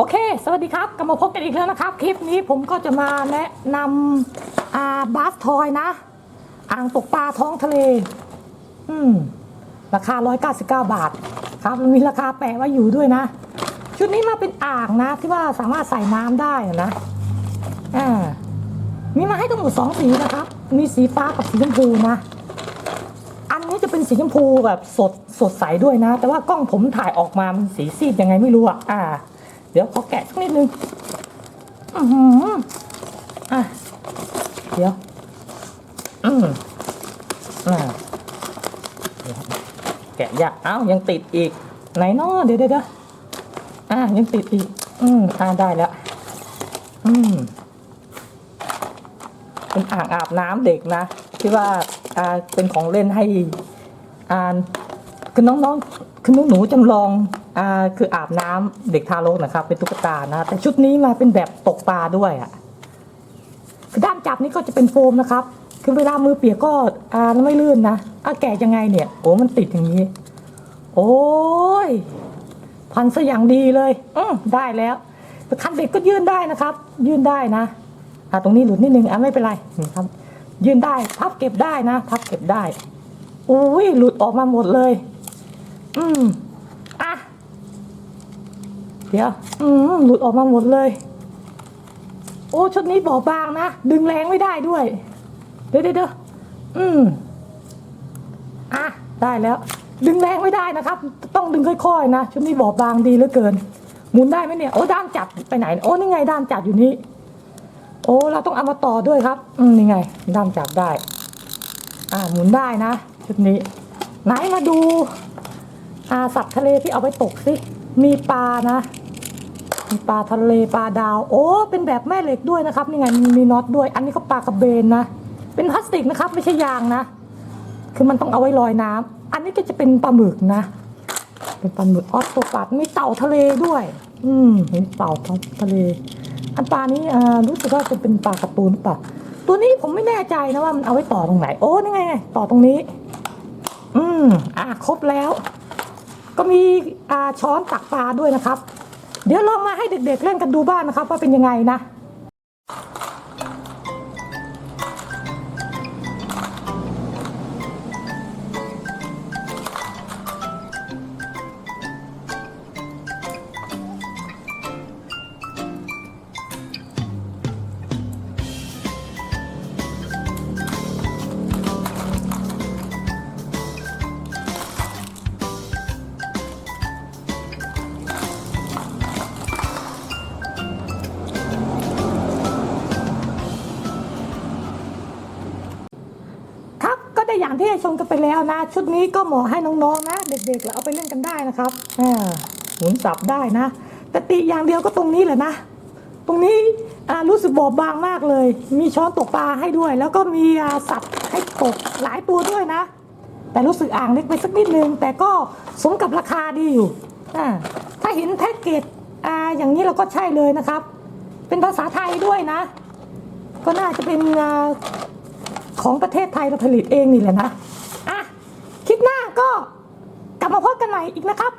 โอเค สวัสดีครับ กลับมาพบกันอีกแล้วนะครับ คลิปนี้ผมก็จะมาแนะนำอ่าบาสทอยนะ อ่างตกปลาท้องทะเล อืม ราคา 199 บาท ครับ มันมีราคาแปะไว้อยู่ด้วยนะ ชุดนี้มาเป็นอ่างนะ ที่ว่าสามารถใส่น้ำได้นะอ่ามีมาให้ทั้งหมดสองสีนะครับ มีสีฟ้ากับสีชมพูนะ อันนี้จะเป็นสีชมพูแบบสดสดใสด้วยนะ แต่ว่ากล้องผมถ่ายออกมามันสีซีดยังไงไม่รู้อะอ่า เดี๋ยวขอแกะสักนิดนึงอือหืออะ เดี๋ยว อืมอ่าแกะยากเอ้ายังติดอีก ไหนนาะเดี๋ยวเดี๋ยวเอ่ายังติดอีก อืมอ่าได้แล้ว อืมเป็นอ่างอาบน้ำเด็กนะที่ว่าอ่าเป็นของเล่นให้อ่านคือน้องๆคือหนูๆจำลอง อ่าคืออาบน้ำเด็กทารกนะครับ เป็นตุ๊กตานะ แต่ชุดนี้มาเป็นแบบตกปลาด้วยอะคือด้านจับนี่ก็จะเป็นโฟมนะครับ คือเวลามือเปียกก็อ่าไม่ลื่นนะอะแกะยังไงเนี่ย โอ้มันติดอย่างนี้ โอ้ยพันซะอย่างดีเลยอืมได้แล้วแต่คันเด็กก็ยื่นได้นะครับ ยื่นได้นะอะตรงนี้หลุดนิดนึงอะไม่เป็นไรนครับ ยื่นได้พับเก็บได้นะ พับเก็บได้อุ้ยหลุดออกมาหมดเลย อืม เดี๋ยว อืมหลุดออกมาหมดเลย โอ้ชุดนี้บอบบางนะ ดึงแรงไม่ได้ด้วย เดี๋ยวเดี๋ยวเอืมอะ ได้แล้ว ดึงแรงไม่ได้นะครับ ต้องดึงค่อยๆนะ ชุดนี้บอบบางดีเหลือเกิน หมุนได้ไหมเนี่ย โอ้ด้ามจับไปไหน โอ้นี่ไงด้ามจับอยู่นี่ โอ้เราต้องเอามาต่อด้วยครับ อืมนี่ไง ด้ามจับได้ อ่าหมุนได้นะ ชุดนี้ ไหนมาดูอาสัตว์ทะเลที่เอาไปตกสิ มีปลานะ มีปลาทะเลปลาดาว โอ้ เป็นแบบแม่เหล็กด้วยนะครับ นี่ไงมีน็อตด้วย อันนี้ก็ปลากระเบนนะ เป็นพลาสติกนะครับ ไม่ใช่ยางนะ คือมันต้องเอาไว้ลอยน้ำอันนี้ก็จะเป็นปลาหมึกนะ เป็นปลาหมึกออสโตปัดมีเต่าทะเลด้วย อืมเห็นเต่าทะเล อันปลานี้อ่ารู้สึกว่าจะเป็นปลากร์ตูนปล่าตัวนี้ผมไม่แน่ใจนะว่ามันเอาไว้ต่อตรงไหน โอ้นี่ไง ต่อตรงนี้ อืมอะครบแล้ว ก็มีช้อนตักปลาด้วยนะครับ เดี๋ยวลองมาให้เด็กๆเล่นกันดูบ้างนะครับ ว่าเป็นยังไงนะ ที่ได้ชมกันไปแล้วนะ ชุดนี้ก็เหมาะให้น้องๆนะ เด็กๆแล้วเอาไปเล่นกันได้นะครับอ่าหมุนสับได้นะ แต่ติอย่างเดียวก็ตรงนี้แหละนะ ตรงนี้อ่ารู้สึกบอบบางมากเลย มีช้อนตกปลาให้ด้วย แล้วก็มีสับให้ตกหลายตัวด้วยนะ แต่รู้สึกอ่างเล็กไปสักนิดนึง แต่ก็สมกับราคาดีอยู่อ่าถ้าเห็นแพ็กเกจอ่าอย่างนี้เราก็ใช่เลยนะครับ เป็นภาษาไทยด้วยนะ ก็น่าจะเป็นอ่า ของประเทศไทยเราผลิตเองนี่แหละนะอะคลิปหน้าก็กลับมาพบกันใหม่อีกนะครับ